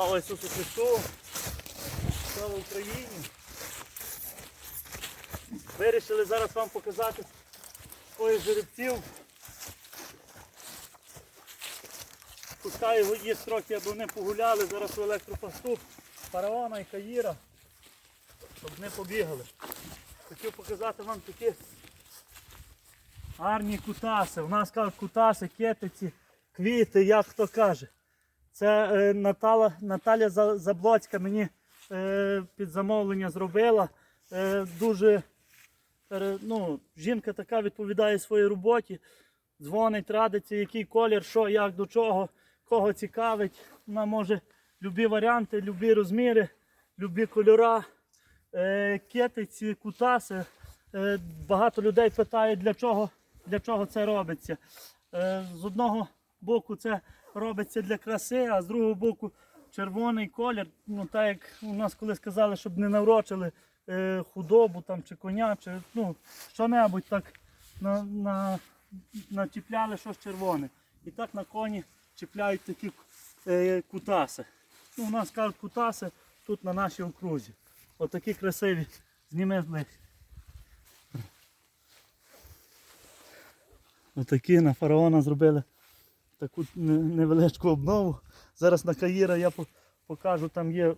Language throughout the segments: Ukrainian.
Слава Ісусу Христу! Слава Україні! Вирішили зараз вам показати своїх жеребців. Пускаю їх трохи, аби вони погуляли, зараз у електропосту паравана і каїра, щоб не побігали. Хотів показати вам такі гарні кутаси. У нас кажуть кутаси, кетиці, квіти, як хто каже. Це е, Наталя, Наталя Заблоцька мені е, під замовлення зробила. Е, дуже е, ну, жінка така відповідає своїй роботі, дзвонить, радиться, який колір, що, як, до чого, кого цікавить. Вона може любі варіанти, любі розміри, любі кольора, е, кетиці, кутаси. Е, багато людей питають, для чого, для чого це робиться. Е, з одного боку це робиться для краси, а з другого боку червоний колір. Ну, так як у нас коли сказали, щоб не наврочили е, худобу там, чи коня, чи ну, що-небудь так на, на, начіпляли щось червоне. І так на коні чіпляють такі е, кутаси. Ну, у нас кажуть кутаси тут на нашій окрузі. Отакі красиві. Зніми ближче. Отакі на фараона зробили таку невеличку обнову. Зараз на Каїра я покажу, там є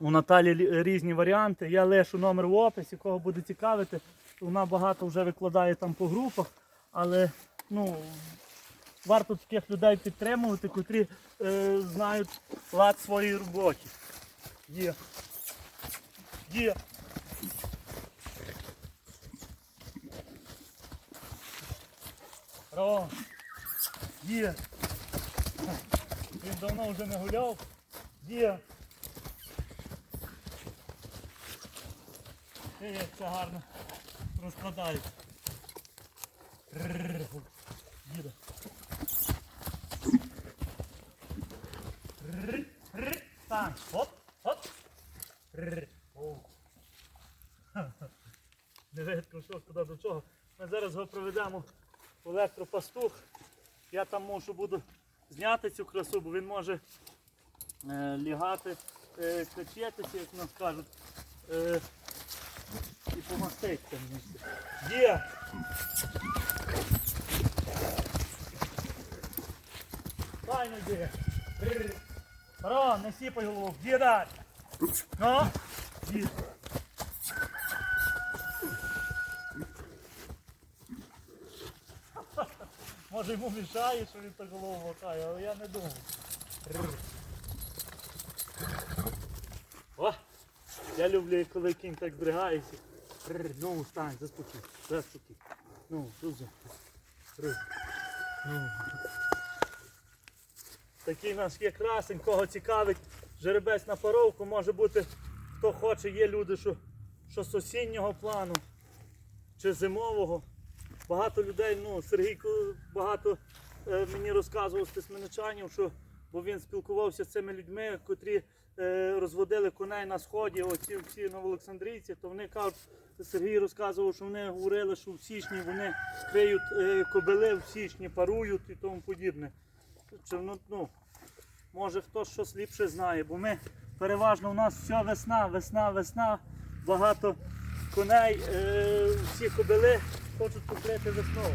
у Наталі різні варіанти. Я лишу номер в описі, кого буде цікавити. Вона багато вже викладає там по групах, але ну, варто таких людей підтримувати, котрі е, знають лад своїй роботі. Є. Є. О, є. Він давно вже не гуляв. Є. І як це гарно розкладається. Рррр. Так, оп, оп. Не видно, що куди до чого. Ми зараз його проведемо в електропастух. Я там можу буду зняти цю красу, бо він може е, лягати, е, качатися, як нас кажуть, е, і помаститися. Є! Файно йде. Бррр. Не сіпай голову, далі. Ну, є. Може йому мішає, що він так голову латає, але я не думаю. О! Я люблю, коли кінь так бригається. Рррр. Ну, встань, заспокій, заспокій. Ну. Рррр. Ну. Такий наш є красень, кого цікавить жеребець на паровку, може бути, хто хоче, є люди, що, що з осіннього плану чи зимового. Багато людей, ну, Сергій багато е, мені розказував з тисменичанів, що бо він спілкувався з цими людьми, котрі е, розводили коней на сході, оці всі новоолександрійці, то вони кажуть, Сергій розказував, що вони говорили, що в січні вони криють е, кобили, в січні парують і тому подібне. Чи, ну, ну, може хтось щось ліпше знає, бо ми переважно у нас вся весна, весна, весна, багато коней, е, всі кобили хочуть купити весною.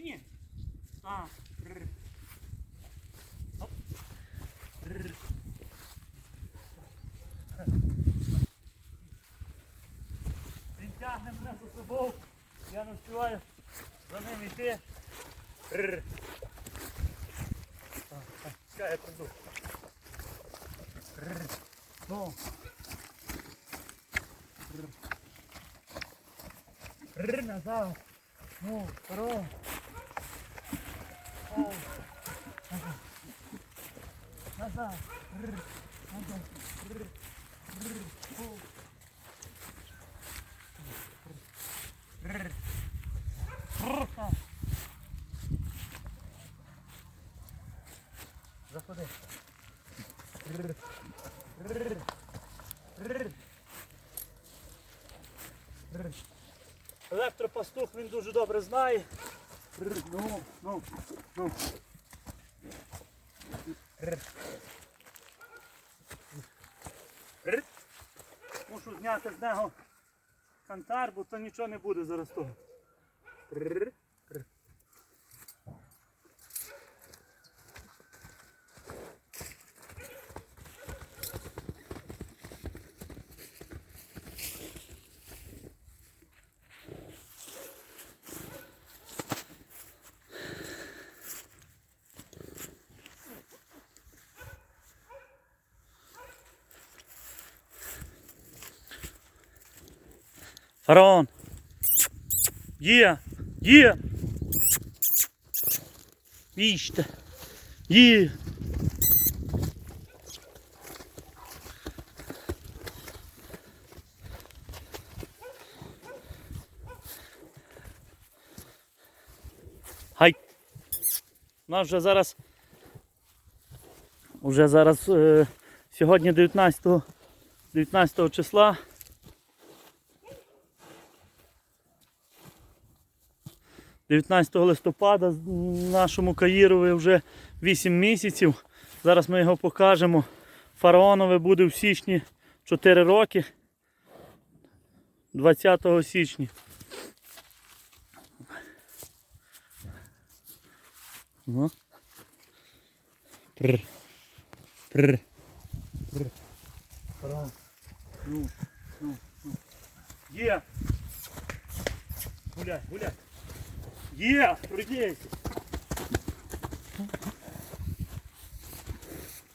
Чи ні? Так. Він тягне мене за собою, я не встигаю за ним йти. Рррр. Чекай, я прийду. Рр. Ну. Назад. Ну, второй. Заходи. Електропастух він дуже добре знає. Ну, ну, ну. Мушу зняти з нього кантар, бо то нічого не буде зараз того. Рр. Є, є. Їжте. Є. Хай. У нас вже зараз. Уже зараз е, сьогодні 19, 19 числа. 19 листопада нашому Каїрові вже 8 місяців. Зараз ми його покажемо. Фараонове буде в січні 4 роки. 20 січня. Ну. Прр. Прр. Прр. Фараон. Ну, ну, ну. Є. Гуляй, гуляй. Є, придійся.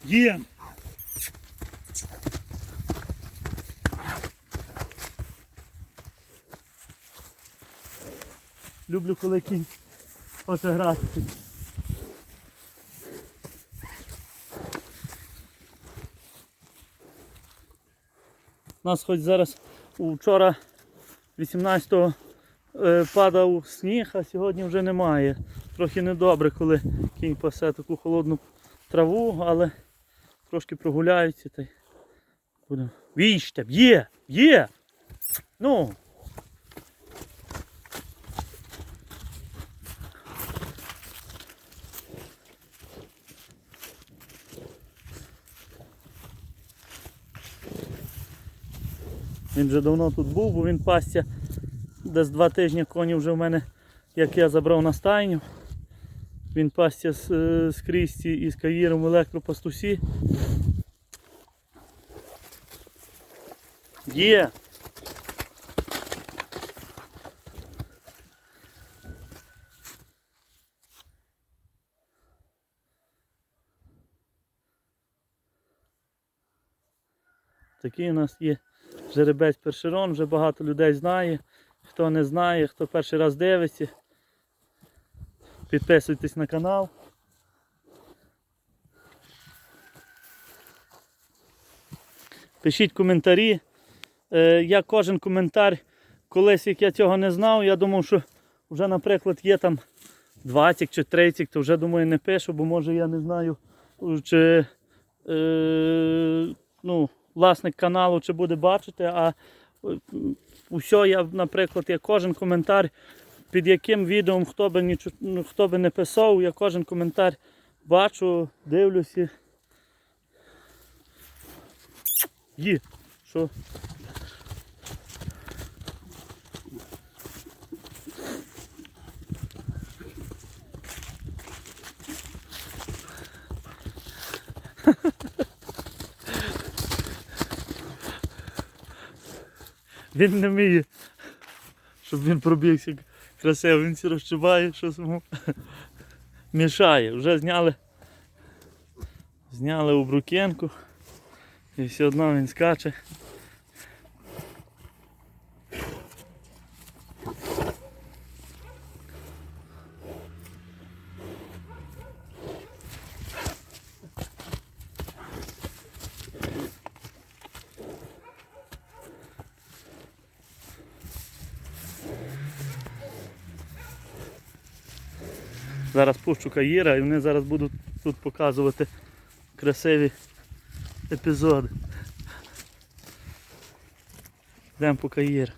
Є. Люблю, коли кінь оце грати. Нас хоч зараз вчора 18-го е, падав сніг, а сьогодні вже немає. Трохи недобре, коли кінь пасе таку холодну траву, але трошки прогуляються та й будемо. Віжте, б'є, б'є! Ну! Він вже давно тут був, бо він пасся десь два тижні коні вже в мене, як я забрав на стайню. Він пасся з, е, з Крісті і з Каїром в електропастусі. Є! Такий у нас є жеребець першерон, вже багато людей знає. Хто не знає, хто перший раз дивиться, підписуйтесь на канал. Пишіть коментарі. Е, Я кожен коментар, колись як я цього не знав, я думав, що вже, наприклад, є там 20 чи 30, то вже думаю не пишу, бо може я не знаю, чи е, ну, власник каналу чи буде бачити, а Усе я, наприклад, я кожен коментар, під яким відео хто би, ніч... ну, хто би не писав, я кожен коментар бачу, дивлюся. Є. Що? Він не вміє, щоб він пробігся красиво, він всі розчуває, щось йому мішає. Вже зняли Зняли у брукенку. І все одно він скаче. Зараз пущу каїра і вони зараз будуть тут показувати красиві епізоди. Йдемо по каїр.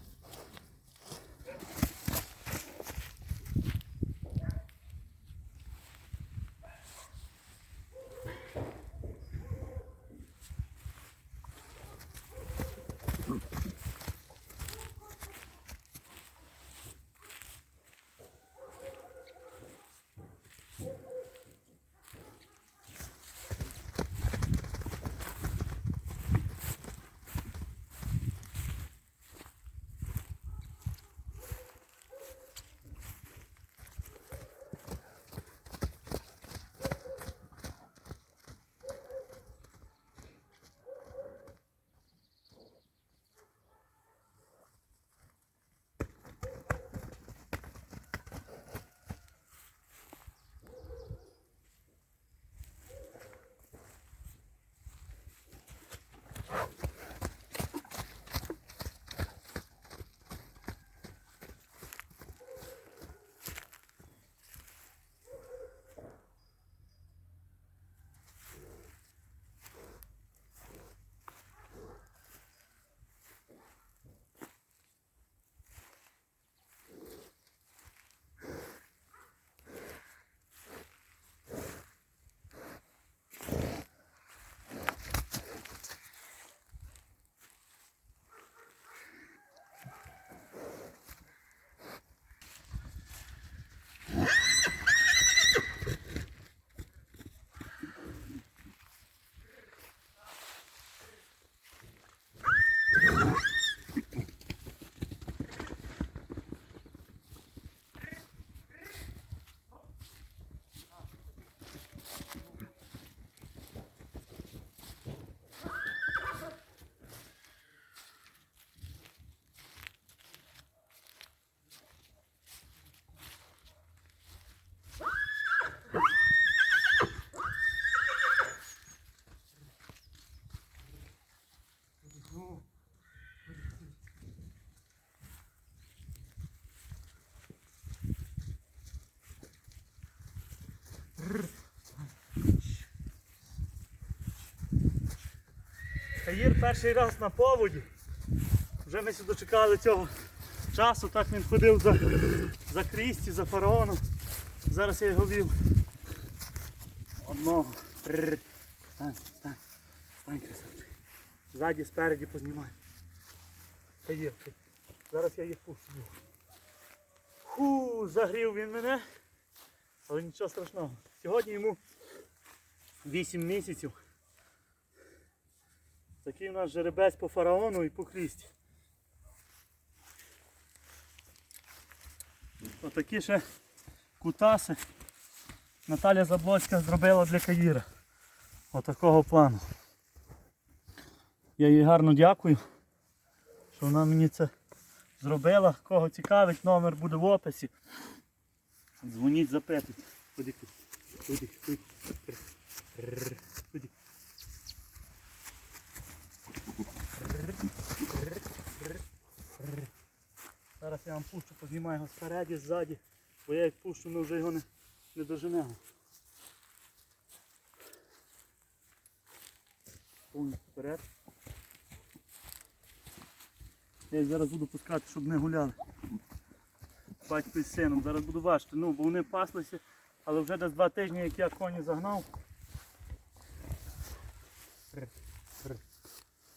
Каїр перший раз на поводі. Вже ми сюди чекали цього часу, так він ходив за, за Крісті, за фараоном. Зараз я його вів. Одного. Стань, стань, стань, красавчик. Ззаді, спереді познімай. Каїр. ти. Зараз я їх пущу. Ху, загрів він мене. Але нічого страшного. Сьогодні йому 8 місяців. Такий у нас жеребець по фараону і по крісті. Отакі ще кутаси Наталя Заблоцька зробила для Каїра. Отакого плану. Я їй гарно дякую, що вона мені це зробила. Кого цікавить, номер буде в описі. Дзвоніть, запитуйте. Ходи, ходи. Ходи. Зараз я вам пущу, познімаю його спереді, ззаді, бо я як пущу, ми вже його не, не доженемо. Повністю вперед. Я їх зараз буду пускати, щоб не гуляли. Батько із сином. Зараз буду бачити, ну, бо вони паслися, але вже десь два тижні, як я коні загнав.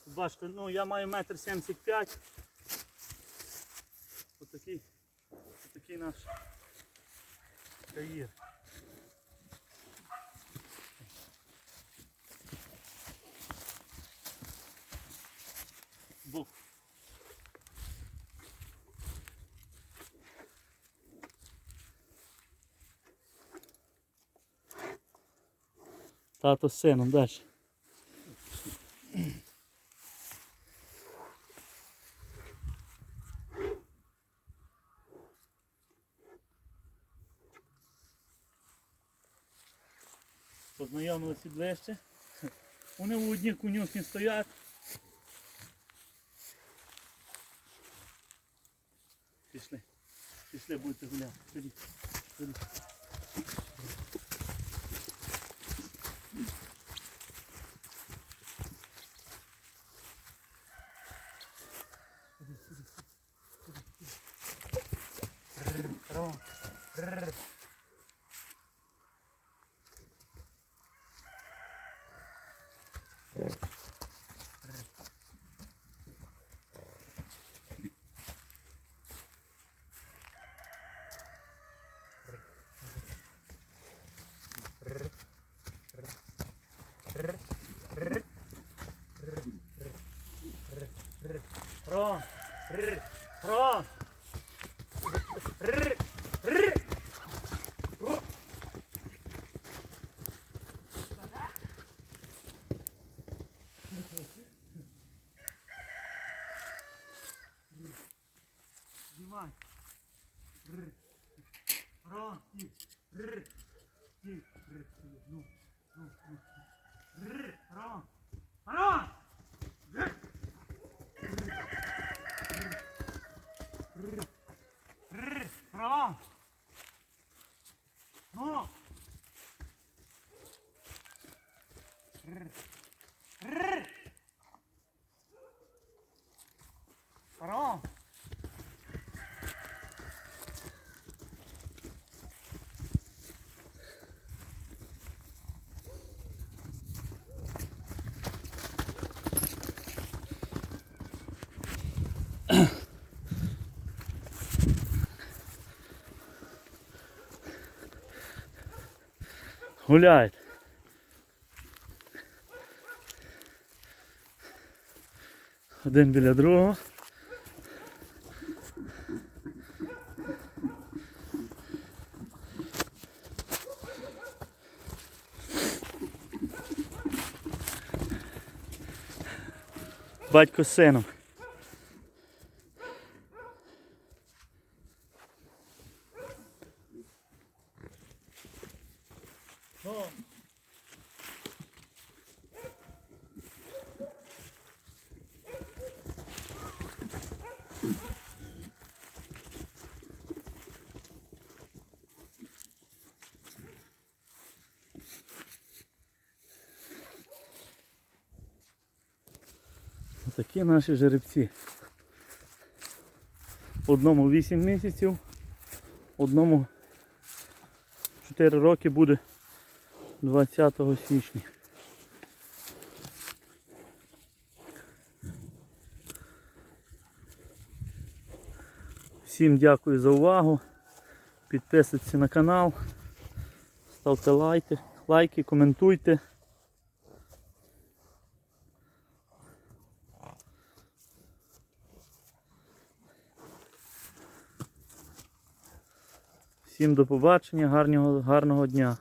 Бачите, ну я маю метр сімдесят п'ять. Отакий, наш каїр. Тато з сином далі. Познайомилися ближче. Вони у одній конюшні стоять. Пішли. Пішли, будете гуляти. Ходіть. Ходіть. Pronto. Гуляють. Один біля другого. Батько з сином. Ну, Такі наші жеребці. Одному 8 місяців, одному 4 роки буде 20 січня. Всім дякую за увагу. Підписуйтесь на канал, ставте лайки, лайки, коментуйте. Всім до побачення, гарного, гарного дня.